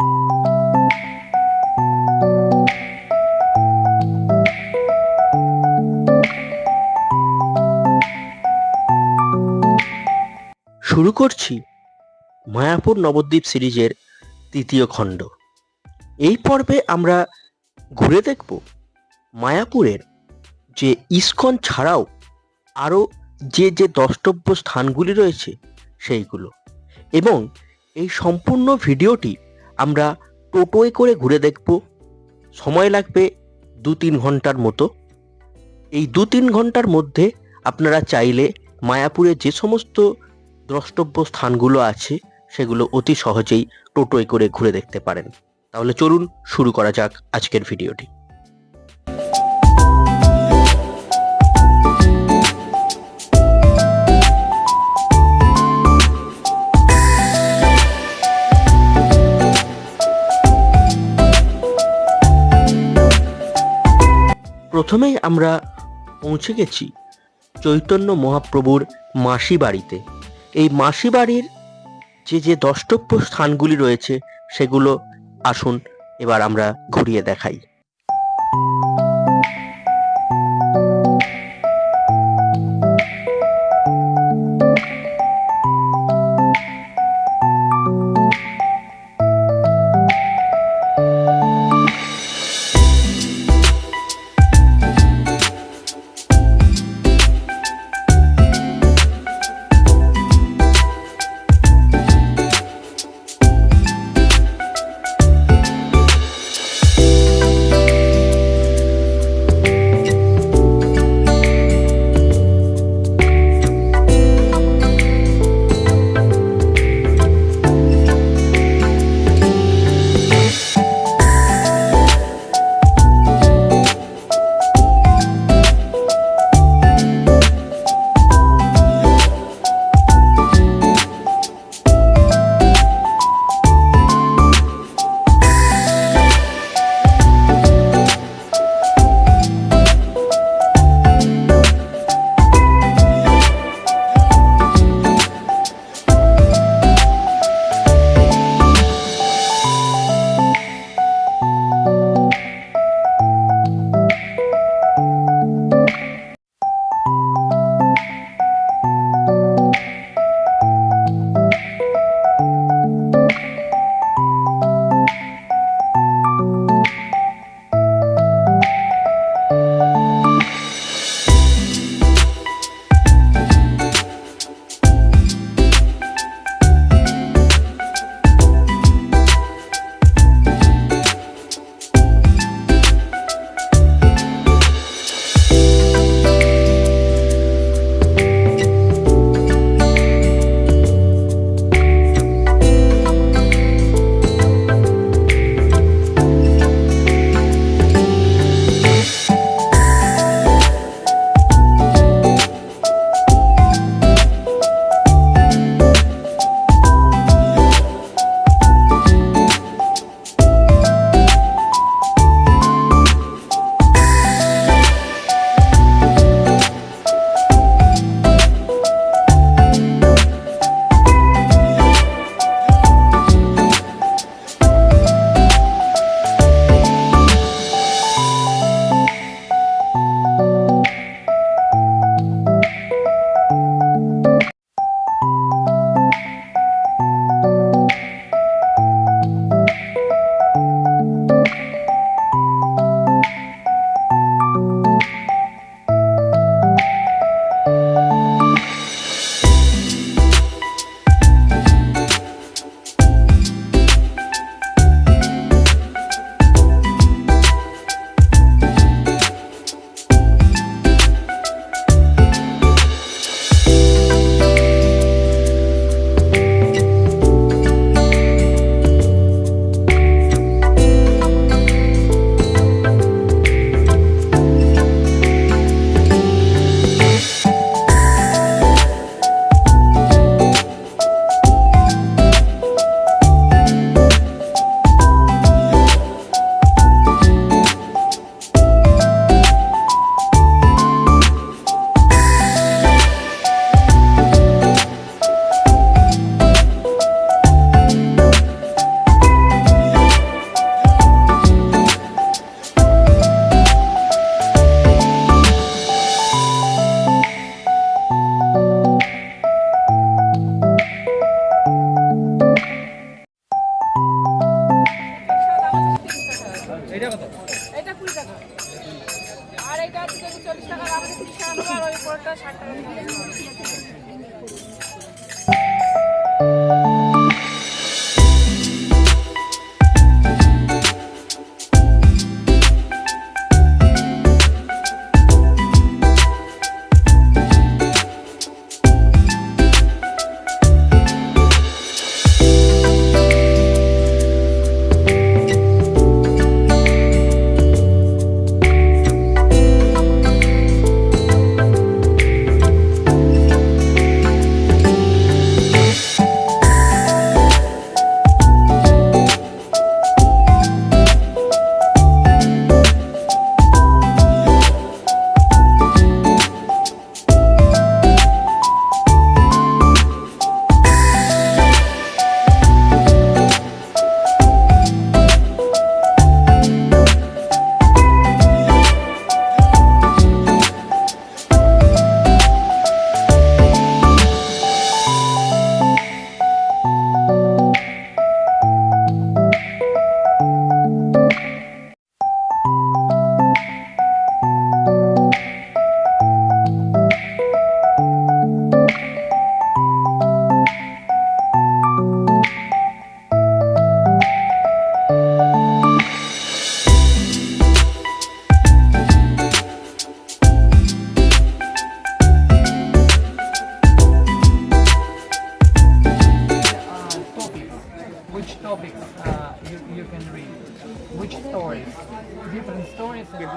শুরু করছি মায়াপুর নবদ্বীপ সিরিজের তৃতীয় খণ্ড। এই পর্বে আমরা ঘুরে দেখব মায়াপুরের যে ইস্কন ছাড়াও আরও যে যে দ্রষ্টব্য স্থানগুলি রয়েছে সেইগুলো এবং এই সম্পূর্ণ ভিডিওটি আমরা টোটোয় করে ঘুরে দেখব। সময় লাগবে দু তিন ঘণ্টার মতো। এই দু তিন ঘণ্টার মধ্যে আপনারা চাইলে মায়াপুরে যে সমস্ত দ্রষ্টব্য স্থানগুলো আছে, সেগুলো অতি সহজেই টোটোয় করে ঘুরে দেখতে পারেন। তাহলে চলুন শুরু করা যাক আজকের ভিডিওটি। প্রথমেই আমরা পৌঁছে গেছি চৈতন্য মহাপ্রভুর মাসি বাড়িতে এই মাসি বাড়ির যে যে দষ্টব্য স্থানগুলি রয়েছে, সেগুলো আসুন এবার আমরা ঘুরিয়ে দেখাই।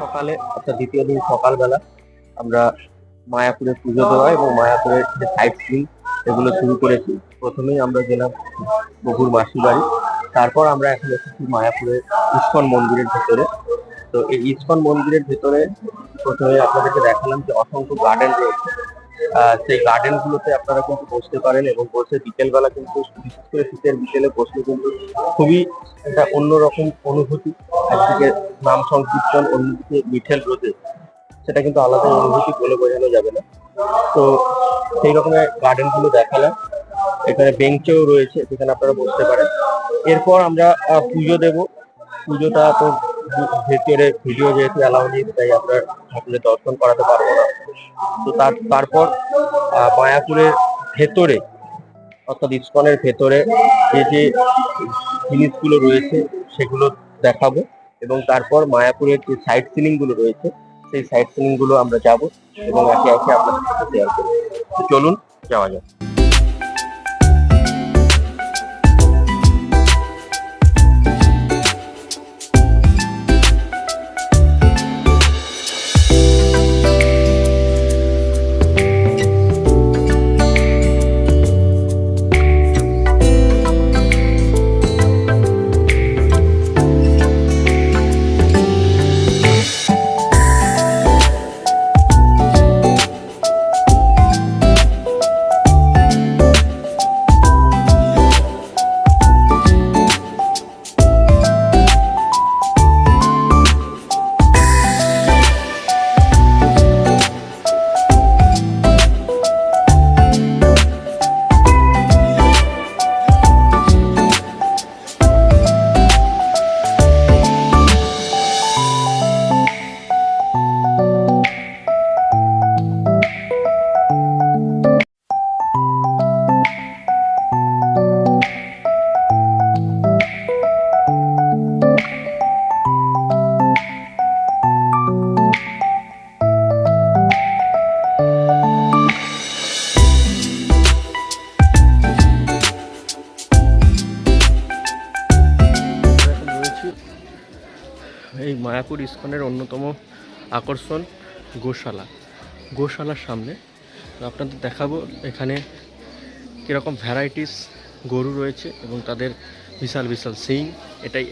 সকালে অর্থাৎ দ্বিতীয় দিন সকালবেলা আমরা মায়াপুরে পুজো দেওয়া এবং মায়াপুরের যে সাইট সিন এগুলো শুরু করেছি। প্রথমেই আমরা গেলাম বকুর মাসি বাড়ি। তারপর আমরা এখন এসেছি মায়াপুরের ইস্কন মন্দিরের ভেতরে। তো এই ইস্কন মন্দিরের ভেতরে প্রথমে আপনাদেরকে দেখালাম যে অসংখ্য গার্ডেন রয়েছে। সেই গার্ডেন গুলোতে আপনারা কিন্তু বসতে পারেন এবং বসে বিকেলবেলা কিন্তু বিশেষ করে শীতের বিকেলে বসলে কিন্তু খুবই একটা অন্যরকম অনুভূতি। একদিকে নাম সংকীর্তন, অন্যদিকে মিঠেল রোদে সেটা কিন্তু আলাদা অনুভূতি বলে বোঝানো যাবে না। তো সেই রকমের গার্ডেনগুলো দেখালাম। এখানে বেঞ্চও রয়েছে, যেখানে আপনারা বসতে পারেন। এরপর আমরা পুজো দেব। পুজোটা তো ভেতরে ভিডিও যেহেতু অ্যালাউ নেই, তাই আমরা ঠাকুরের দর্শন করাতে পারব না। তো তার, তারপর মায়াপুরের ভেতরে, অর্থাৎ ইস্কনের ভেতরে যে যে জিনিসগুলো রয়েছে, সেগুলো দেখাবো। এবং তারপর মায়াপুরের যে সাইট সিনিংগুলো রয়েছে, সেই সাইট সিনিংগুলো আমরা যাব এবং একে একে আপনাদের সাথে শেয়ার করব। চলুন, যাওয়া যাক। মায়াপুর ইস্কনের অন্যতম আকর্ষণ গোশালা। গোশালার সামনে আপনাদের দেখাবো এখানে কীরকম ভ্যারাইটিস গরু রয়েছে এবং তাদের বিশাল বিশাল সিং, এটাই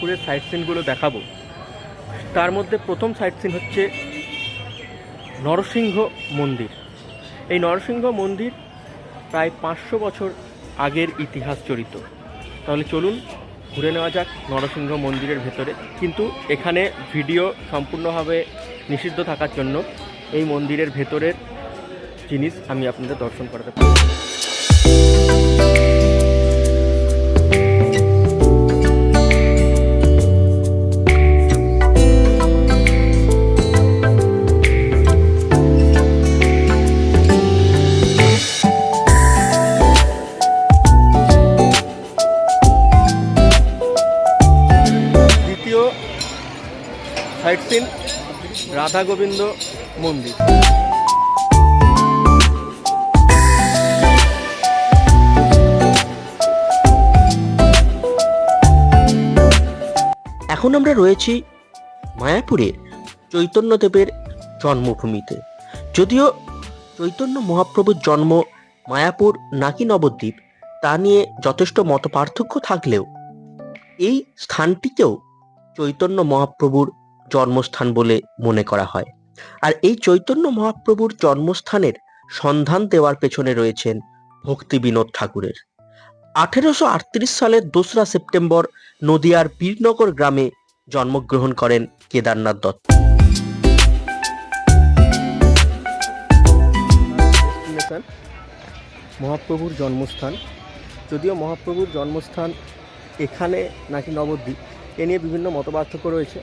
যে মায়াপুরের সাইট সিনগুলো দেখাবো। তার মধ্যে প্রথম সাইট সিন হচ্ছে নরসিংহ মন্দির। এই নরসিংহ মন্দির প্রায় পাঁচশো বছর আগের ইতিহাস জড়িত তাহলে চলুন ঘুরে নেওয়া যাক নরসিংহ মন্দিরের ভেতরে। কিন্তু এখানে ভিডিও সম্পূর্ণভাবে নিষিদ্ধ থাকার জন্য এই মন্দিরের ভেতরের জিনিস আমি আপনাদের দর্শন করাতে পারি সাইট সিন, রাধা গোবিন্দ মন্দির। এখন আমরা রয়েছি মায়াপুরের চৈতন্যদেবের জন্মভূমিতে। যদিও চৈতন্য মহাপ্রভুর জন্ম মায়াপুর নাকি নবদ্বীপ, তা নিয়ে যথেষ্ট মত পার্থক্য থাকলেও এই স্থানটিকেও চৈতন্য মহাপ্রভুর জন্মস্থান বলে মনে করা হয়। আর এই চৈতন্য মহাপ্রভুর জন্মস্থানের সন্ধান দেওয়ার পেছনে রয়েছেন ভক্তি বিনোদ ঠাকুরের। আঠেরোশো আটত্রিশ সালের দোসরা সেপ্টেম্বর নদিয়ার বীরনগর গ্রামে জন্মগ্রহণ করেন কেদারনাথ দত্ত। মহাপ্রভুর জন্মস্থান। যদিও মহাপ্রভুর জন্মস্থান এখানে নাকি নবদ্বীপ, এ নিয়ে বিভিন্ন মতপার্থক্য রয়েছে।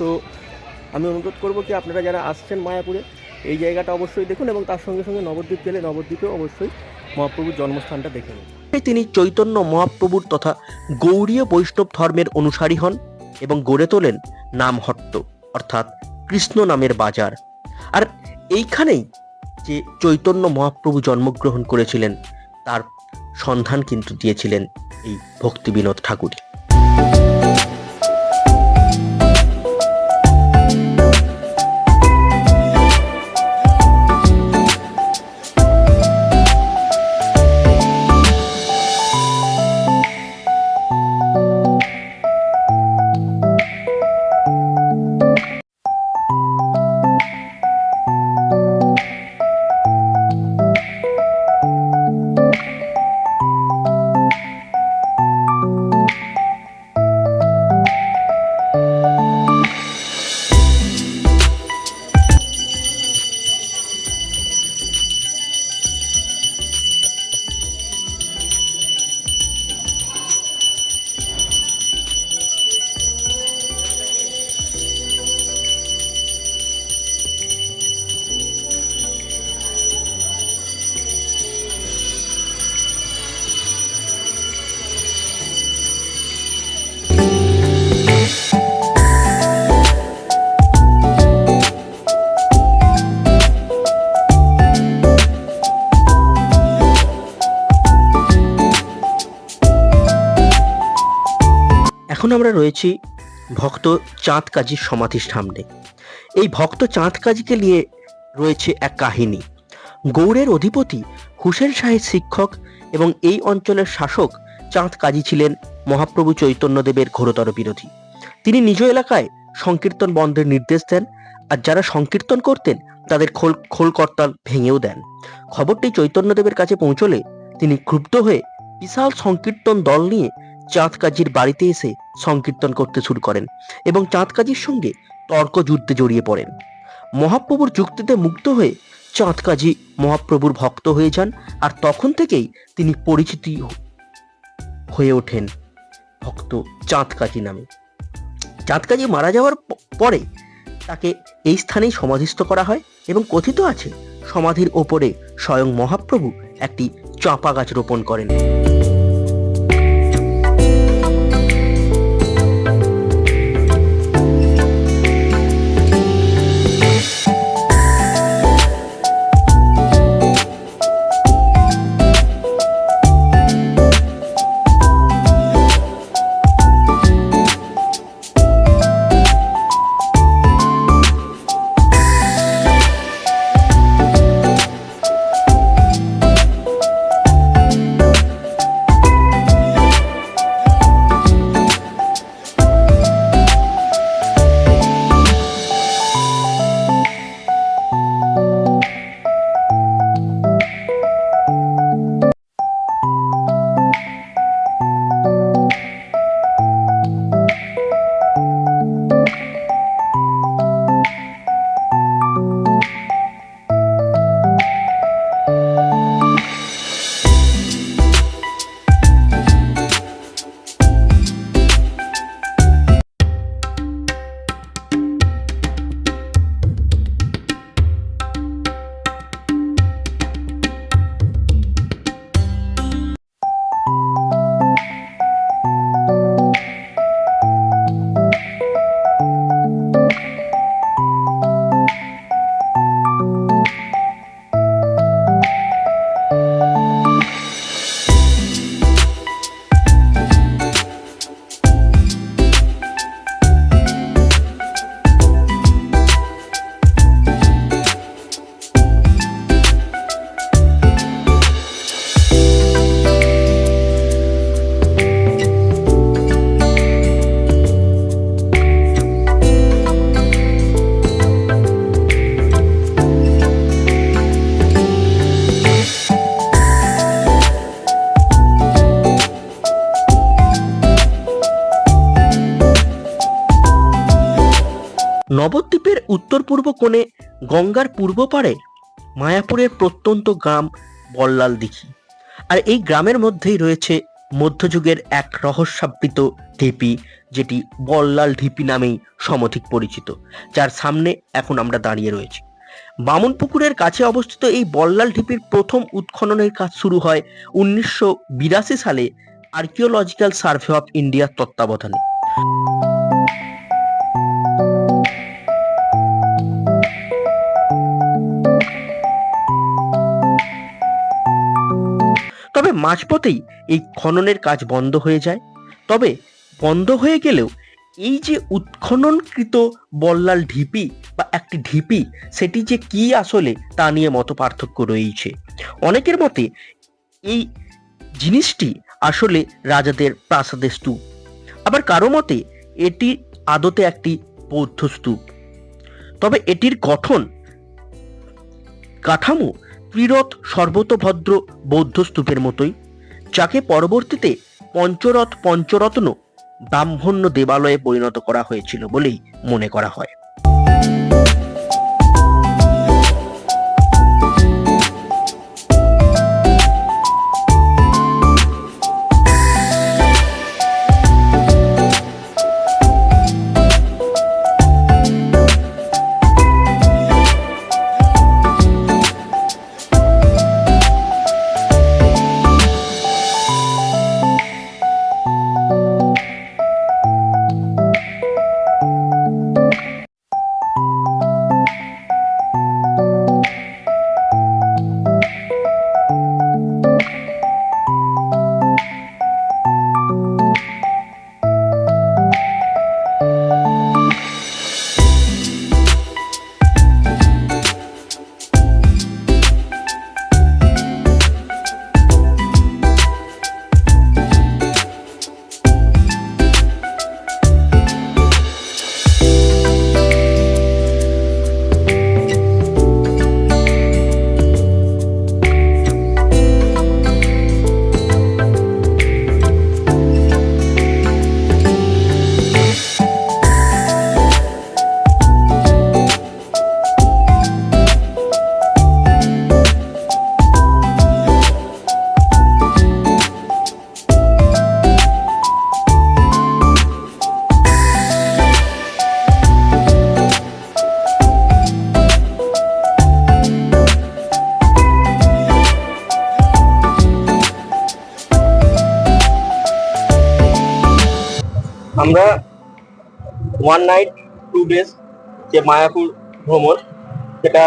তো আমি অনুরোধ করব কি আপনারা যারা আসছেন মায়াপুরে, এই জায়গাটা অবশ্যই দেখুন এবং তার সঙ্গে সঙ্গে নবদ্বীপ গেলে নবদ্বীপেও অবশ্যই মহাপ্রভুর জন্মস্থানটা দেখে নিন। তিনি চৈতন্য মহাপ্রভুর তথা গৌরীয় বৈষ্ণব ধর্মের অনুসারী হন এবং গড়ে তোলেন নামহট্ট, অর্থাৎ কৃষ্ণ নামের বাজার। আর এইখানেই যে চৈতন্য মহাপ্রভু জন্মগ্রহণ করেছিলেন, তার সন্ধান কিন্তু দিয়েছিলেন এই ভক্তি বিনোদ ঠাকুর এখন আমরা রয়েছি ভক্ত চাঁদ কাজীর সমাধির সামনে এই ভক্ত চাঁদ কাজীকে নিয়ে রয়েছে এক কাহিনী। গৌড়ের অধিপতি, হুসেন শাহের শিক্ষক এবং এই অঞ্চলের শাসক চাঁদ কাজী ছিলেন মহাপ্রভু চৈতন্যদেবের ঘোরতর বিরোধী। তিনি নিজ এলাকায় সংকীর্তন বন্ধের নির্দেশ দেন আর যারা সংকীর্তন করতেন, তাদের খোল খোল করতাল ভেঙেও দেন। খবরটি চৈতন্যদেবের কাছে পৌঁছলে তিনি ক্ষুব্ধ হয়ে বিশাল সংকীর্তন দল নিয়ে চাঁদ কাজীর বাড়িতে এসে সংকীর্তন করতে শুরু করেন এবং চাঁদ কাজীর সঙ্গে তর্ক যুদ্ধে জড়িয়ে পড়েন। মহাপ্রভুর যুক্তিতে মুগ্ধ হয়ে চাঁদ কাজী মহাপ্রভুর ভক্ত হয়ে যান আর তখন থেকেই তিনি পরিচিতি হয়ে ওঠেন ভক্ত চাঁদ কাজী নামে। চাঁদ কাজী মারা যাওয়ার পরে তাকে এই স্থানেই সমাধিস্থ করা হয় এবং কথিত আছে সমাধির ওপরে স্বয়ং মহাপ্রভু একটি চাঁপা গাছ রোপণ করেন। গঙ্গার পূর্ব পাড়ে মায়াপুরের প্রত্যন্ত গ্রাম বল্লাল দিঘি। আর এই গ্রামের মধ্যেই রয়েছে মধ্যযুগের এক রহস্যাবৃত ঢিপি, যেটি বল্লাল ঢিপি নামেই সমধিক পরিচিত, যার সামনে এখন আমরা দাঁড়িয়ে রয়েছি। বামন পুকুরের কাছে অবস্থিত এই বল্লাল ঢিপির প্রথম উৎখননের কাজ শুরু হয় উনিশশো বিরাশি সালে আর্কিওলজিক্যাল সার্ভে অফ ইন্ডিয়ার তত্ত্বাবধানে। তবে মাঝপথেই এই খননের কাজ বন্ধ হয়ে যায়। তবে বন্ধ হয়ে গেলেও এই যে উৎখননকৃত বল্লাল ঢিপি বা একটি ঢিপি, সেটি যে কি আসলে তা নিয়ে মত পার্থক্য রয়েছে অনেকের মতে এই জিনিসটি আসলে রাজাদের প্রাসাদের স্তূপ। আবার কারও মতে এটি আদতে একটি বৌদ্ধ স্তূপ। তবে এটির গঠন, কাঠামো ত্রিরথ সর্বতভদ্র বৌদ্ধ স্তূপের মতোই, যাকে পরবর্তীতে পঞ্চরথ পঞ্চরত্ন ব্রাহ্মণ্য দেবালয়ে পরিণত করা হয়েছিল বলেই মনে করা হয়। যে মায়াপুর ভ্রমণ, সেটা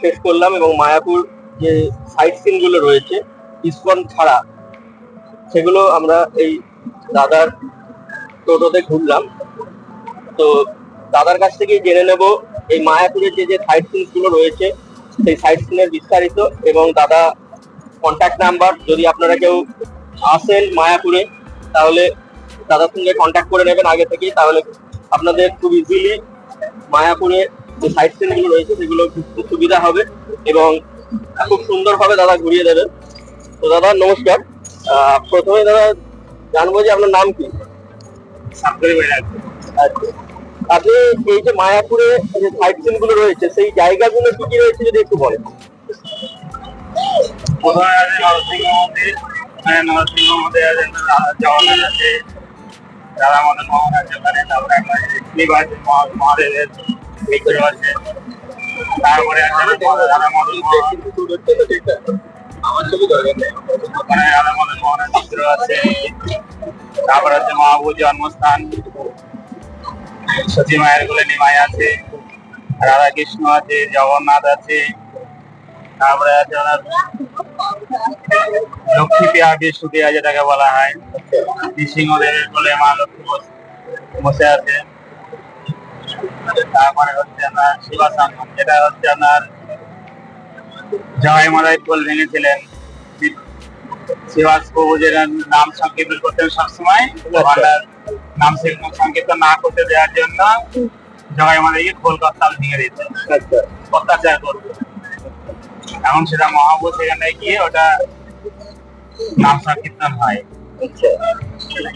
শেষ করলাম এবং মায়াপুর যে সাইট সিনগুলো রয়েছে, ইস্কন ছাড়া, সেগুলো আমরা এই দাদার টোটোতে ঘুরলাম। তো দাদার কাছ থেকে জেনে নেব এই মায়াপুরের যে যে সাইট সিনগুলো রয়েছে, সেই সাইট সিনের বিস্তারিত এবং দাদা কন্ট্যাক্ট নাম্বার যদি আপনারা কেউ আসেন মায়াপুরে, তাহলে দাদার সঙ্গে কন্ট্যাক্ট করে নেবেন আগে থেকেই, তাহলে আপনাদের খুব ইজিলি মায়াপুরে যে সাইট সিনগুলো রয়েছে সেগুলো ঘুরতে সুবিধা হবে এবং খুব সুন্দরভাবে দাদা ঘুরিয়ে দেবেন তো দাদা নমস্কার। প্রথমে দাদা জানব যে আপনার নাম কি? আচ্ছা। আপনি এই যে মায়াপুরে যে সাইট সিনগুলো রয়েছে সেই জায়গাগুলো কি কি রয়েছে যদি একটু বলেন। প্রথমে আছে নরসিংহ মন্দির মানে নরসিংহ মন্দির আছে জগন্নাথ আছে রাধা মদন মোহন আছে আছে মহাদেবের বিগ্রহ আছে তারপরে ওখানে রাধা মোহনের বিগ্রহ আছে তারপরে মহাবুর জন্মস্থান। সতী মায়ের কোলে নিমাই আছে। আছে, জগন্নাথ আছে। তারপরে আছে ওনার লক্ষ্মী পেয়া বৃহস্পতিয়া যেটাকে বলা হয়। নৃসিংহদেবের কোলে মা লক্ষ্মী বসে আছে। তারপরে হচ্ছে আপনার শিবাসঙ্গম যেটা হচ্ছে আপনার জয় মাদাই কোল ভেঙেছিলেন। শিবাস প্রভু যেটা নাম সংকীর্তন করতেন সবসময় নাম সংকীর্তন না করতে দেওয়ার জন্য জয় মাদাইকে কলকাতা ভেঙে দিত আচ্ছা। অত্যাচার করতো। এখন সেটা মহাবু সেখানে গিয়ে ওটা নাম সংকীর্তন হয়। আচ্ছা।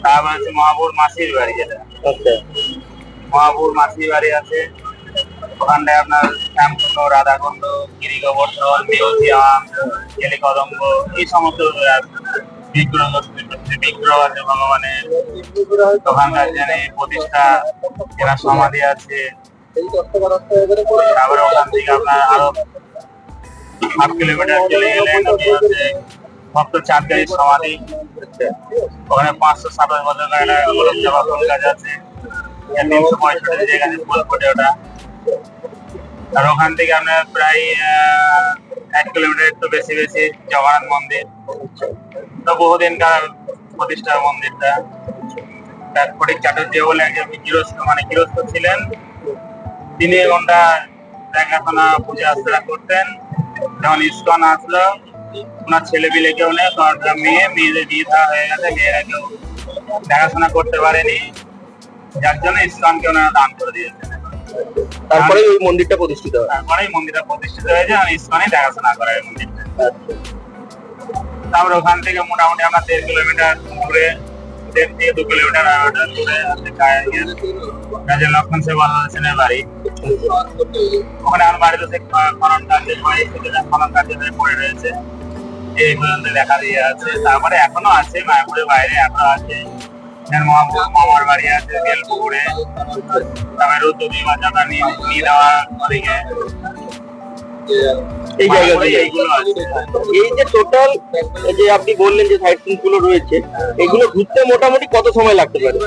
তারপর হচ্ছে মহাবুর মাসির বাড়ি যেটা। আচ্ছা। মহাপুর মাসি বাড়ি আছে। ওখানটায় আপনার শ্যামকুণ্ড, রাধাকুণ্ড গিরি গোবর্ধন মিউজিয়াম কেলি কদম্ব এই সমস্ত বিগ্রহ বিগ্রহ আছে ভগবানের। প্রতিষ্ঠা সমাধি আছে। ওখান থেকে আপনার আরও কিলোমিটার চাঁদগাড়ির সমাধি। ওখানে পাঁচশো সাতাশ বছর গাছ আছে। আর ওখান থেকে আপনার প্রায় এক কিলোমিটার একটু বেশি বেশি জগন্নাথ মন্দির তো বহুদিনকার প্রতিষ্ঠার মন্দিরটা। তার ফটিক চাটুর্য বলে একজন গৃহস্থ মানে গৃহস্থ ছিলেন। তিনি এ ঘণ্টা দেখাশোনা পূজা অর্চনা করতেন। যখন ইস্কন আসলো, ওনার ছেলে পিলে কেউ নেই মেয়ে, মেয়েদের বিয়ে হয়ে গেছে, মেয়েরা কেউ দেখাশোনা করতে পারেনি। যার জন্য ইস্কনকে ওনারা দান করে দিয়েছেন তারপরে ওই মন্দিরটা প্রতিষ্ঠিত হয়। তারপরেই মন্দিরটা প্রতিষ্ঠিত হয়েছে আর ইস্কনই দেখাশোনা করে এই মন্দিরটা। তারপরে ওখান থেকে মোটামুটি আমরা দেড় কিলোমিটার দূরে দেড় থেকে দু কিলোমিটার দূরে কাজে লক্ষণ সেবা বাড়ি। ওখানে আমার বাড়িতে সে খনন কার্য হয় সেটা খনন কার্য পড়ে রয়েছে। এই পর্যন্ত দেখা দিয়ে আছে তারপরে এখনও আছে মায়াপুরের বাইরে এখনও আছে। মামার বাড়ি আছে বেলপুকুরে। তারপরে রুদ্রদী এই জায়গাগুলো যে টোটাল যে আপনি বললেন যে সাইট সিনগুলো রয়েছে এগুলো ঘুরতে মোটামুটি কত সময় লাগতে পারে?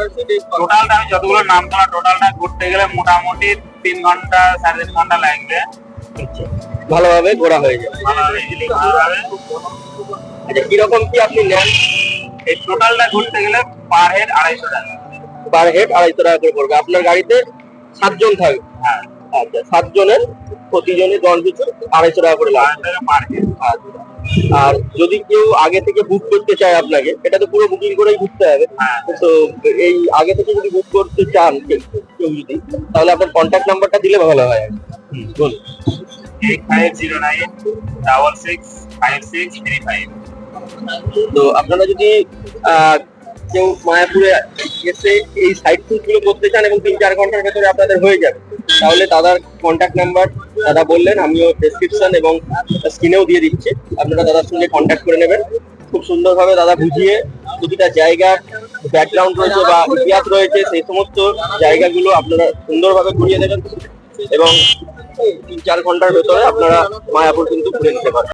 টোটালটা আমি যতগুলো নাম তোলা টোটালটা ঘুরতে গেলে মোটামুটি তিন ঘণ্টা সাড়ে তিন ঘণ্টা লাগবে। আচ্ছা, ভালোভাবে ঘোরা হয়ে যাবে। ভালোভাবে। আচ্ছা কীরকম কি আপনি নেন? এই টোটালটা ঘুরতে গেলে পার হেড আড়াইশো টাকা। পার হেড আড়াইশো টাকা করে পড়বে। আপনার গাড়িতে সাতজন থাকবে। হ্যাঁ। আচ্ছা সাতজনের প্রতিজনের জন পিছু আড়াইশো টাকা করে লাগবে। পার হেড আচ্ছা। আর যদি কেউ আগে থেকে বুক করতে চায় আপনাকে এটা তো পুরো বুকিং করেই ঘুরতে হবে। হ্যাঁ। তো এই আগে থেকে যদি বুক করতে চান কেউ যদি তাহলে আপনার কন্ট্যাক্ট নাম্বারটা দিলে ভালো হয়। হুম, বলুন। Eight five zero nine double six five six three five. তো আপনারা যদি কেউ মায়াপুরে এসে এই সাইট সিনগুলো করতে চান এবং তিন চার ঘণ্টার ভেতরে আপনাদের হয়ে যাবে, তাহলে দাদার কন্ট্যাক্ট নাম্বার দাদা বললেন, আমিও ডেসক্রিপশন এবং স্ক্রিনেও দিয়ে দিচ্ছি। আপনারা দাদার সঙ্গে কন্ট্যাক্ট করে নেবেন। খুব সুন্দরভাবে দাদা বুঝিয়ে প্রতিটা জায়গার ব্যাকগ্রাউন্ড রয়েছে বা ইতিহাস রয়েছে, সেই সমস্ত জায়গাগুলো আপনারা সুন্দরভাবে ঘুরিয়ে দেবেন এবং তিন চার ঘণ্টার ভেতরে আপনারা মায়াপুর কিন্তু ঘুরে নিতে পারবেন।